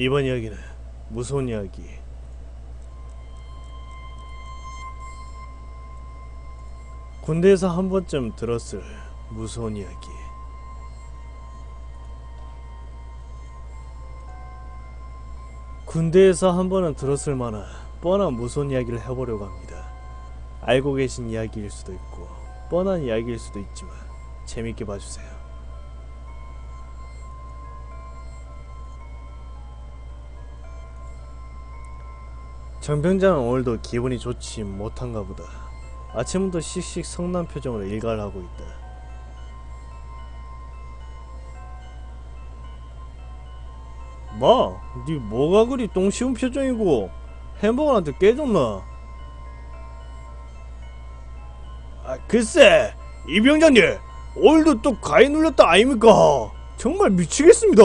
이번 이야기는 무서운 이야기. 군대에서 한 번쯤 들었을 무서운 이야기. 군대에서 한 번은 들었을 만한 뻔한 무서운 이야기를 해보려고 합니다. 알고 계신 이야기일 수도 있고 뻔한 이야기일 수도 있지만 재밌게 봐주세요. 정병장은 오늘도 기분이 좋지 못한가 보다. 아침부터 씩씩 성난 표정으로 일가를 하고 있다. 마, 네 뭐가 그리 똥쉬운 표정이고 햄버거한테 깨졌나? 아, 글쎄, 이 병장님, 오늘도 또 가위 눌렸다 아닙니까? 정말 미치겠습니다.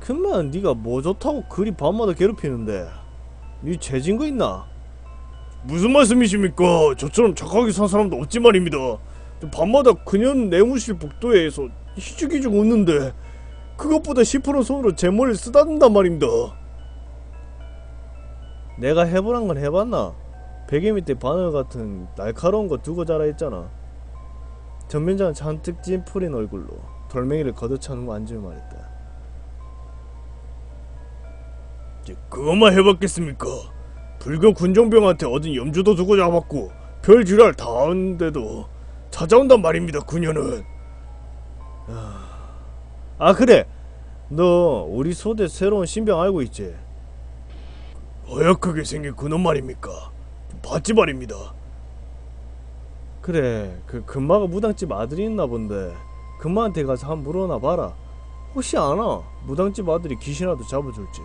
그만 네가 뭐 좋다고 그리 밤마다 괴롭히는데 네 죄진 거 있나? 무슨 말씀이십니까? 저처럼 착하게 산 사람도 없지 말입니다. 저 밤마다 그년 내무실 복도에서 희죽희죽 웃는데 그것보다 10% 손으로 제 머리를 쓰다듬단 말입니다. 내가 해보란 건 해봤나? 베개 밑에 바늘 같은 날카로운 거 두고 자라 했잖아. 전면장은 잔뜩 찐푸린 얼굴로 돌멩이를 후 앉으며 말했다. 그것만 해봤겠습니까? 불교 군종병한테 얻은 염주도 두고 잡았고 별 지랄 다 하는데도 찾아온단 말입니다 그녀는 아, 아 그래 너 우리 소대 새로운 신병 알고 있지? 허약하게 생긴 그놈 말입니까? 봤지 말입니다 그래 그 금마가 무당집 아들이 있나 본데 금마한테 가서 한번 물어나 봐라 혹시 아나? 무당집 아들이 귀신이라도 잡아줄지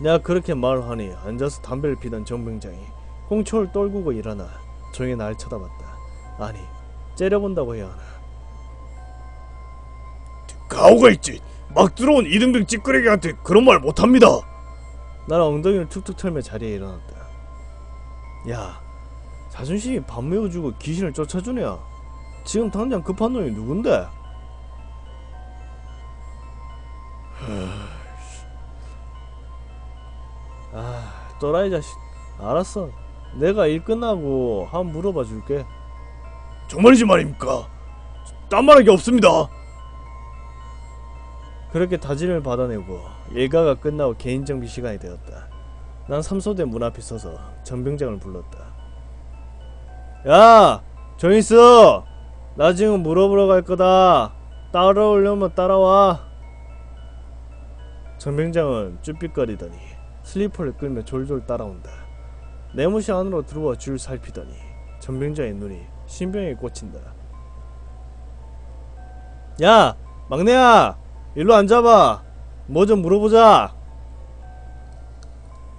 내가 그렇게 말하니 앉아서 담배를 피던 정병장이 홍초를 떨구고 일어나 조용히 날 쳐다봤다. 아니, 째려본다고 해야 하나. 가오가 있지. 막 들어온 이등병 찌끄레기한테 그런 말 못합니다. 나는 엉덩이를 툭툭 털며 자리에 일어났다. 야, 자존심이 밥 메워주고 귀신을 쫓아주냐? 지금 당장 급한 놈이 누군데? 또라이 자식. 알았어. 내가 일 끝나고 한번 물어봐 줄게. 정말이지 말입니까? 딴 말할 게 없습니다. 그렇게 다짐을 받아내고 일가가 끝나고 개인 정비 시간이 되었다. 난 삼소대 문 앞에 서서 전병장을 불렀다. 야, 정 있어. 나 지금 물어보러 갈 거다. 따라오려면 따라와. 전병장은 쭈삣거리더니 슬리퍼를 끌며 졸졸 따라온다. 내무실 안으로 들어와 줄 살피더니 전병자의 눈이 신병에 꽂힌다. 야, 막내야, 일로 앉아봐. 뭐 좀 물어보자.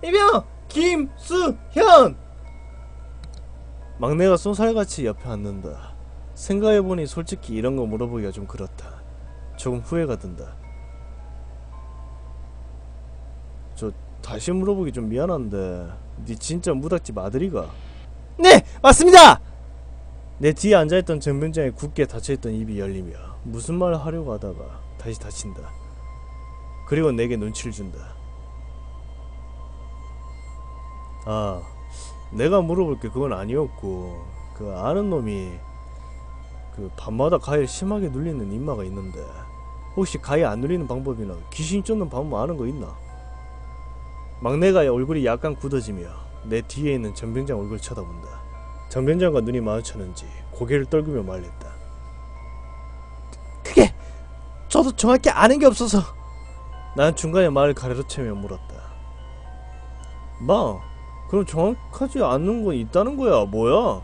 이병 김수현. 막내가 쏜살같이 옆에 앉는다. 생각해보니 솔직히 이런 거 물어보기가 좀 그렇다. 조금 후회가 든다. 저 다시 물어보기 좀 미안한데 네 진짜 무닥집 아들이가? 네 맞습니다. 내 뒤에 앉아있던 정병장이 굳게 닫혀있던 입이 열리며 무슨 말을 하려고 하다가 다시 닫힌다. 그리고 내게 눈치를 준다. 아, 내가 물어볼 게 그건 아니었고 그 아는 놈이 그 밤마다 가위를 심하게 눌리는 인마가 있는데 혹시 가위 안 눌리는 방법이나 귀신 쫓는 방법 아는 거 있나? 막내가 얼굴이 약간 굳어지며 내 뒤에 있는 전병장 얼굴 쳐다본다. 전병장과 눈이 마주쳤는지 고개를 떨구며 말했다. 그게 저도 정확히 아는 게 없어서. 난 중간에 말을 가로채며 물었다. 마, 그럼 정확하지 않는 건 있다는 거야, 뭐야?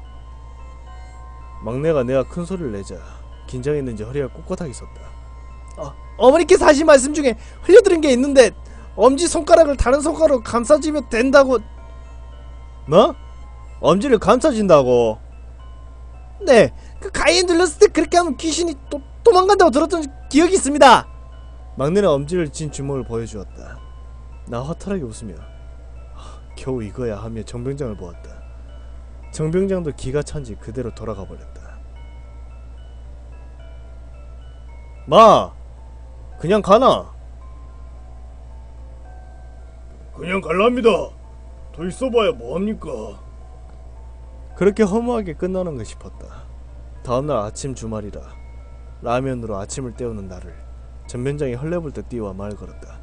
막내가 내가 큰 소리를 내자 긴장했는지 허리가 꼿꼿하게 섰다. 어, 어머니께서 하신 말씀 중에 흘려들은 게 있는데 엄지 손가락을 다른 손가락으로 감싸주면 된다고 뭐? 엄지를 감싸진다고? 네, 그 가위에 눌렀을 때 그렇게 하면 귀신이 또 도망간다고 들었던 기억이 있습니다. 막내는 엄지를 진 주먹을 보여주었다. 나 허탈하게 웃으며 하, 겨우 이거야 하며 정병장을 보았다. 정병장도 기가 찬 지 그대로 돌아가 버렸다. 마, 그냥 가나? 그냥 갈랍니다. 더 있어봐야 뭐합니까? 그렇게 허무하게 끝나는 가 싶었다. 다음날 아침 주말이라 라면으로 아침을 때우는 나를 전변장이 헐레벌떡 뛰어와 말 걸었다.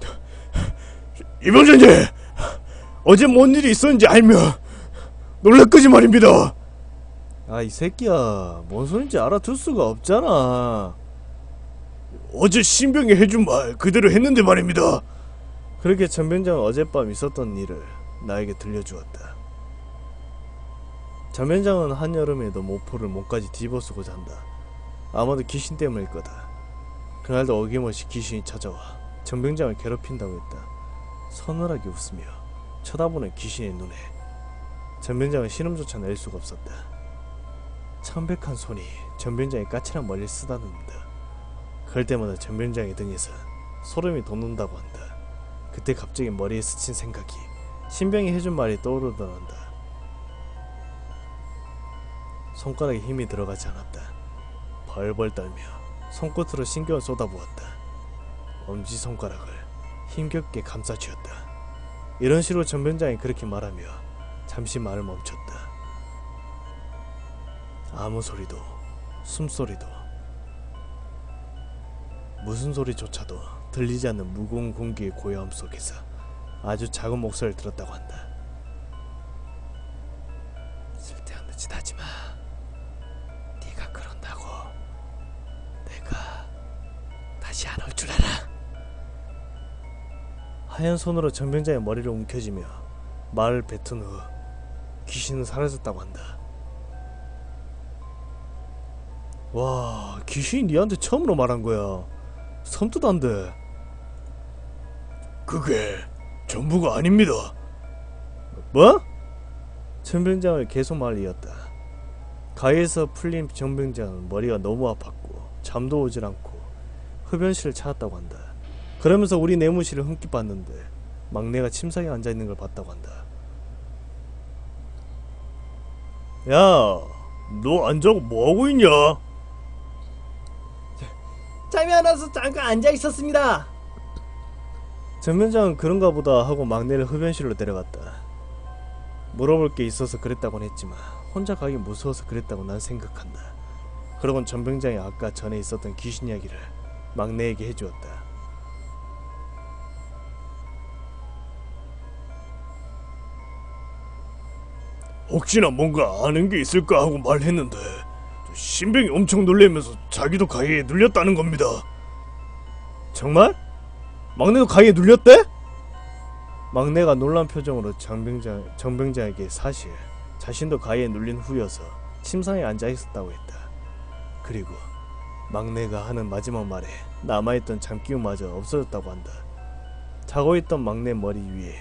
이병장님! 어제 뭔 일이 있었는지 알면 놀랄거지 말입니다. 아 이 새끼야 뭔 소린지 알아둘 수가 없잖아. 어제 신병이 해준 말 그대로 했는데 말입니다. 그렇게 전변장은 어젯밤 있었던 일을 나에게 들려주었다. 전변장은 한여름에도 모포를 몸까지 뒤집어쓰고 잔다. 아마도 귀신 때문일 거다. 그날도 어김없이 귀신이 찾아와 전병장을 괴롭힌다고 했다. 서늘하게 웃으며 쳐다보는 귀신의 눈에 전변장은 신음조차 낼 수가 없었다. 창백한 손이 전변장의 까칠한 머리를 쓰다듬는다. 그럴 때마다 전변장의 등에서 소름이 돋는다고 한다. 그때 갑자기 머리에 스친 생각이 신병이 해준 말이 떠오르더란다. 손가락에 힘이 들어가지 않았다. 벌벌 떨며 손끝으로 신경을 쏟아부었다. 엄지손가락을 힘겹게 감싸쥐었다. 이런 식으로 전변장이 그렇게 말하며 잠시 말을 멈췄다. 아무 소리도 숨소리도 무슨 소리조차도 들리지 않는 무거운 공기의 고요함 속에서 아주 작은 목소리를 들었다고 한다. 쓸데없는 짓 하지 마. 네가 그런다고 내가 다시 안 올 줄 알아. 하얀 손으로 전병장의 머리를 움켜쥐며 말을 뱉은 후 귀신은 사라졌다고 한다. 와, 귀신이 니한테 처음으로 말한 거야. 섬뜩 안 돼. 그게 전부가 아닙니다. 뭐? 전병장을 계속 말을 이었다. 가에서 풀린 전병장은 머리가 너무 아팠고 잠도 오질 않고 흡연실을 찾았다고 한다. 그러면서 우리 내무실을 흠집 봤는데 막내가 침상에 앉아 있는 걸 봤다고 한다. 야, 너 앉아고 뭐하고 있냐? 잠이 안 와서 잠깐 앉아 있었습니다. 전병장은 그런가 보다 하고 막내를 흡연실로 데려갔다. 물어볼 게 있어서 그랬다곤 했지만 혼자 가기 무서워서 그랬다고 난 생각한다. 그러곤 전병장이 아까 전에 있었던 귀신 이야기를 막내에게 해주었다. 혹시나 뭔가 아는 게 있을까 하고 말했는데 신병이 엄청 놀래면서 자기도 가해에 눌렸다는 겁니다. 정말? 막내도 가위에 눌렸대? 막내가 놀란 표정으로 정병장, 정병장에게 사실 자신도 가위에 눌린 후여서 침상에 앉아 있었다고 했다. 그리고 막내가 하는 마지막 말에 남아있던 잠기운마저 없어졌다고 한다. 자고 있던 막내 머리 위에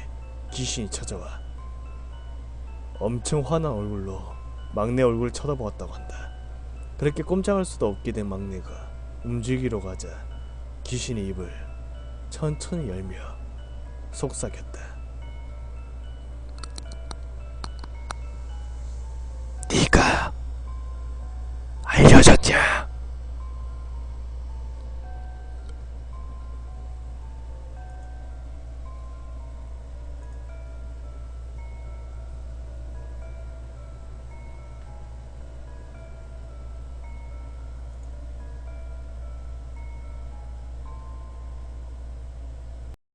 귀신이 찾아와 엄청 화난 얼굴로 막내 얼굴을 쳐다보았다고 한다. 그렇게 꼼짝할 수도 없게 된 막내가 움직이러 가자 귀신이 입을 천천히 열며 속삭였다.